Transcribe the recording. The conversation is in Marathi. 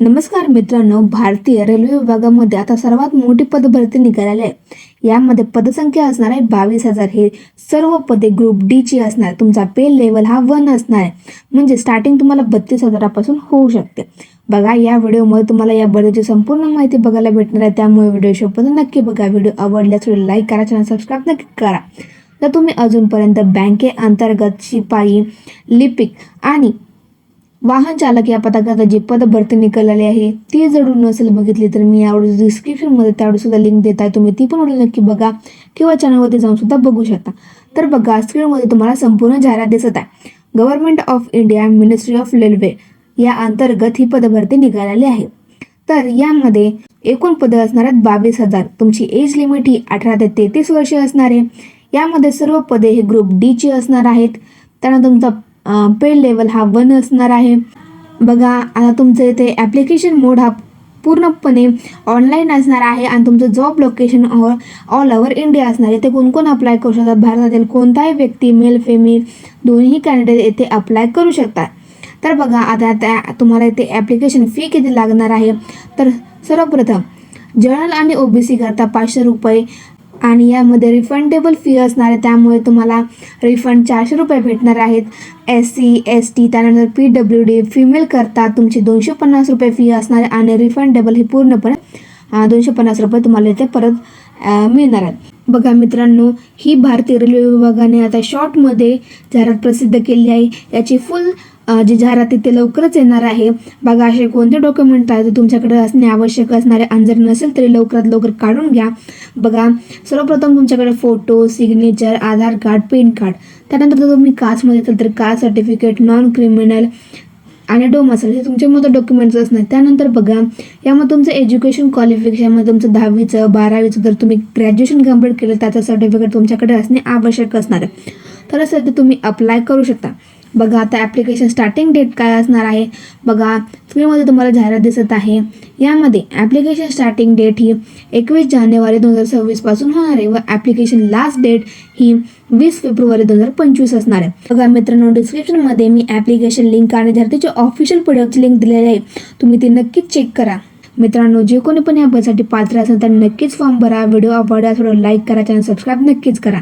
नमस्कार मित्रांनो भारतीय रेल्वे विभागामध्ये आता सर्वात मोठी पदभरती निघालेली आहे. यामध्ये पदसंख्या असणार आहे बावीस हजार. हे सर्व पदे ग्रुप डी ची असणार. तुमचा पे लेवल हा वन असणार आहे. म्हणजे स्टार्टिंग तुम्हाला बत्तीस हजारापासून होऊ शकते. बघा या व्हिडिओमध्ये तुम्हाला या बदलची संपूर्ण माहिती बघायला भेटणार आहे. त्यामुळे व्हिडिओ शेवटपर्यंत नक्की बघा. व्हिडिओ आवडल्यास व्हिडिओ लाईक करा चॅनल सबस्क्राईब नक्की करा. तर तुम्ही अजूनपर्यंत बँकेअंतर्गत शिपाई लिपिक आणि वाहन चालक या पथकाचा जी पद भरती निघालेली आहे ती जरूर नसेल बघितली तर मी यावर डिस्क्रिप्शनमध्ये त्यावर सुद्धा लिंक देत आहे. तुम्ही ती पण व्हिडिओ नक्की बघा किंवा चॅनलवरती जाऊन सुद्धा बघू शकता. तर बघा स्क्रीनमध्ये तुम्हाला संपूर्ण जाहिरात दिसत आहे. Government of India ministry of railway या अंतर्गत ही पदभरती निघालेली आहे तर यामध्ये एकूण पदे असणार आहेत बावीस हजार. तुमची एज लिमिट ही अठरा ते तेहतीस वर्षे असणार आहे. यामध्ये सर्व पदे हे ग्रुप डी ची असणार आहेत. त्यानंतर तुमचा पेड लेवल हा वन असणार आहे. बघा आता तुमचं इथे ॲप्लिकेशन मोड हा पूर्णपणे ऑनलाईन असणार आहे आणि तुमचं job location all all over India असणार आहे. ते कोण कोण अप्लाय करू शकतात? भारतातील कोणताही व्यक्ती मेल फेमेल दोन्ही कॅन्डिडेट येथे अप्लाय करू शकतात. तर बघा आता त्या तुम्हाला इथे ॲप्लिकेशन फी किती लागणार आहे? तर सर्वप्रथम जनरल आणि ओबीसी करता पाचशे रुपये. आणि यामध्ये रिफंडेबल फी असणार आहे. त्यामुळे तुम्हाला रिफंड चारशे रुपये भेटणार आहेत. एस सी एस टी त्यानंतर पी डब्ल्यू डी फिमेल करता तुमची दोनशे पन्नास रुपये फी असणार आहे आणि रिफंडेबल ही पूर्णपणे दोनशे पन्नास रुपये तुम्हाला इथे परत मिळणार आहेत. बघा मित्रांनो ही भारतीय रेल्वे विभागाने आता शॉर्टमध्ये जाहिरात प्रसिद्ध केली आहे. याची फुल जी जाहिरात ते लवकरच येणार आहे. बघा असे कोणते डॉक्युमेंट आहेत? तुमच्याकडे असणे आवश्यक असणारे अंजर नसेल तरी लवकरात लवकर काढून घ्या. बघा सर्वप्रथम तुमच्याकडे photo signature Aadhaar card PAN card. त्यानंतर जर तुम्ही कास्टमध्ये असेल तर कास्ट सर्टिफिकेट नॉन क्रिमिनल आणि डोम असेल हे तुमच्यामध्ये डॉक्युमेंट्स असणार. त्यानंतर बघा यामध्ये तुमचं एज्युकेशन क्वालिफिकेशनमध्ये तुमचं दहावीचं बारावीचं जर तुम्ही ग्रॅज्युएशन कंप्लीट केलं त्याचं सर्टिफिकेट तुमच्याकडे असणे आवश्यक असणार. आहे तर असं ते तुम्ही अप्लाय करू शकता. बघा आता ॲप्लिकेशन स्टार्टिंग डेट काय असणार आहे? बघा स्क्रीनमध्ये तुम्हाला जाहिरात दिसत आहे. यामध्ये ॲप्लिकेशन स्टार्टिंग डेट ही एकवीस जानेवारी दोन हजार सव्वीसपासून होणार आहे व ॲप्लिकेशन लास्ट डेट ही वीस फेब्रुवारी दोन हजार पंचवीस असणार आहे. बघा मित्रांनो डिस्क्रिप्शनमध्ये मी ॲप्लिकेशन लिंक आणि जाहिरातीची ऑफिशियल प्रोडक्टची लिंक दिलेली आहे. तुम्ही ती नक्कीच चेक करा. मित्रांनो जे कोणी पण या पात्र असेल तर नक्कीच फॉर्म भरा. व्हिडिओ आवडला थोडं लाईक करा. चॅनल सबस्क्राईब नक्कीच करा.